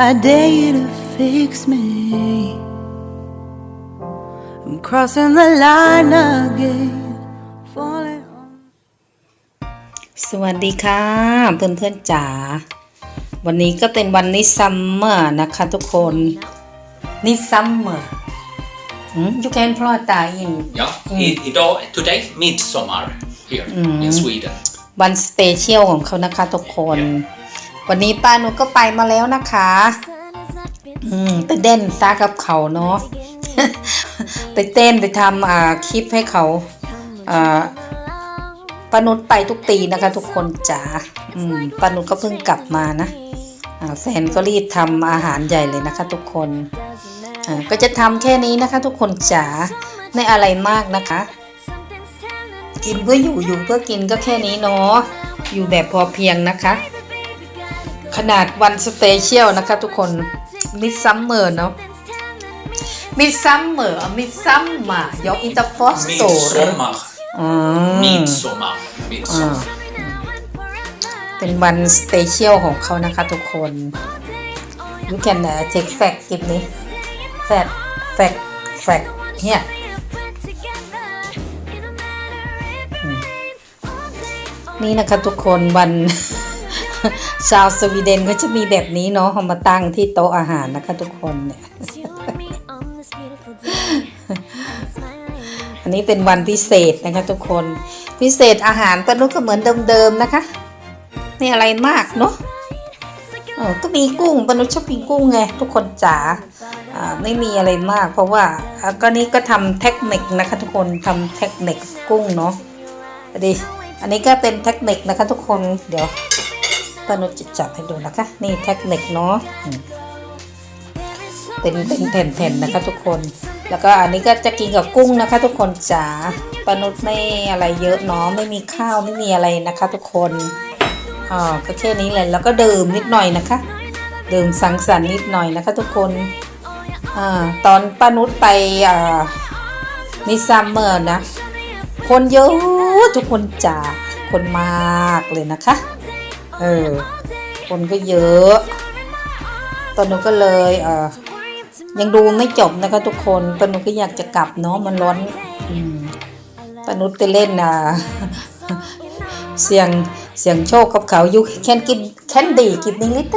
I dare you to fix me. I'm crossing the line again, falling on. สวัสดีค่ะเพื่อนเพื่อนๆจ๋าวันนี้ก็เป็นวันนี้ซัมเมอร์นะคะทุกคนนี่ซัมเมอร์ you can prata in Ja, i, idag, today midsommar here in Sweden. วันสเปเชียลของเขานะคะทุกคน วันนี้ป้าหนูก็ไปมาแล้วนะคะ อืมไปเต้นซากับเขาเนาะไปเต้นไปทำอ่าคลิปให้เขาอ่าป้านุชไปทุกปีนะคะ ทุกคนจ๋าอืมป้านุชก็เพิ่งกลับมานะอ่าแฟนก็รีบทำอาหารใหญ่เลยนะคะ ทุกคนอ่าก็จะทำแค่นี้นะคะ ทุกคนจ๋าไม่อะไรมากนะคะ กินเพื่ออยู่อยู่เพื่อกินก็แค่นี้เนาะอยู่แบบพอเพียงนะคะ ขนาดวันสเปเชียลนะคะทุกคนมิดซัมเมอร์เนาะมิดซัมเมอร์มิดซัมมายกอินเตอร์ฟอสโต Midsommar. อืม Midsommar. Midsommar. เป็นวันสเปเชียลของเขานะคะทุกคน you can uh, take fact give me fact fact fact here นี่นะคะทุกคนวัน ชาวสวีเดนก็จะมีแบบนี้เนาะเอามาตั้งที่โต๊ะอาหารนะคะทุกคนเนี่ย อันนี้เป็นวันพิเศษนะคะทุกคน พิเศษอาหารปานุก็เหมือนเดิมๆนะคะไม่อะไรมากเนาะเออก็มีกุ้งปนุชอบกินกุ้งไงทุกคนจ๋าอ่าไม่มีอะไรมาก เพราะว่าก็นี่ก็ทำเทคนิคนะคะ ทุกคนทำเทคนิคกุ้งเนาะอันนี้อันนี้ก็เป็นเทคนิคนะคะทุกคนเดี๋ยว ปานุจะจับให้ดูนะคะ นี่เทคนิคเนาะอืมเป็นเป็นแผ่นๆนะคะทุกคน แล้วก็อันนี้ก็จะกินกับกุ้งนะคะ ทุกคนจ๋าปานุษไม่อะไรเยอะเนาะไม่มีข้าวไม่มีอะไรนะคะ ทุกคนอ่าก็แค่นี้เลยแล้วก็ดื่มนิดหน่อยนะคะ ดื่มสังสรรค์นิดหน่อยนะคะ ทุกคนอ่าตอนปานุษไปอ่ามิสซัมเมอร์นะ คนเยอะทุกคนจ๋าคนมากเลยนะคะ เออ คนก็เยอะ ตอนนู้นก็เลยเออยังดูไม่จบนะคะทุกคนปานุก็อยากจะกลับเนาะมันร้อนอืมปานุไปเล่นอะเสียงเสียงโชคกับเขาอยู่แคนกินแคนดี้กินนิลิต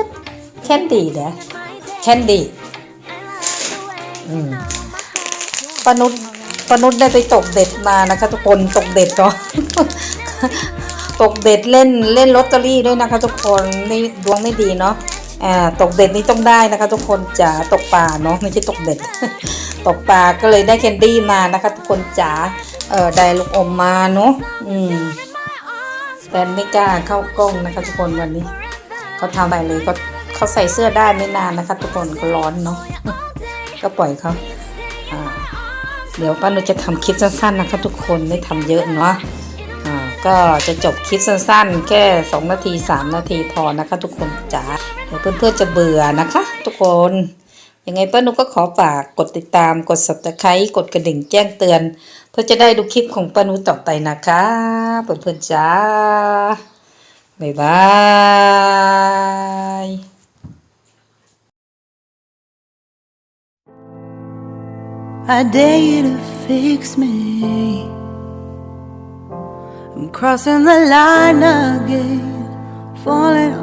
แคนดี้เด้อแคนดี้อืมปนุปนุได้ไปตกเด็ดมานะคะทุกคนตกเด็ดเนาะ ตกเด็ดเล่นเล่นลอตเตอรี่ด้วยนะคะ ทุกคนนี่ดวงไม่ดีเนาะอ่าตกเด็ดนี่ต้องได้นะคะ ทุกคนจ๋าตกปลาเนาะไม่ใช่ตกเด็ด ตกปลาก็เลยได้แคนดี้มานะคะ ทุกคนจ๋าเออได้ลูกอมมาเนาะอืมแต่ไม่กล้าเข้ากล้องนะคะ ทุกคนวันนี้เขาทำอะไรเลยก็เขาใส่เสื้อได้ไม่นานนะคะ ทุกคนก็ร้อนเนาะก็ปล่อยเขาอ่าเดี๋ยวป้าหนูจะทำคลิปสั้นๆนะคะ ทุกคนไม่ทำเยอะเนาะ ก็จะจบคลิปสั้นๆ แค่ 2 นาที 3 นาทีพอนะคะ ทุกคนจ๋าเดี๋ยวเพื่อนๆจะเบื่อนะคะ ทุกคนยังไงป้านุก็ขอฝากกดติดตามกด subscribe กดกระดิ่งแจ้งเตือน เพื่อจะได้ดูคลิปของป้านุต่อไปนะคะเพื่อนๆจ๋าบ๊ายบาย I dare you to fix me. I'm crossing the line again, falling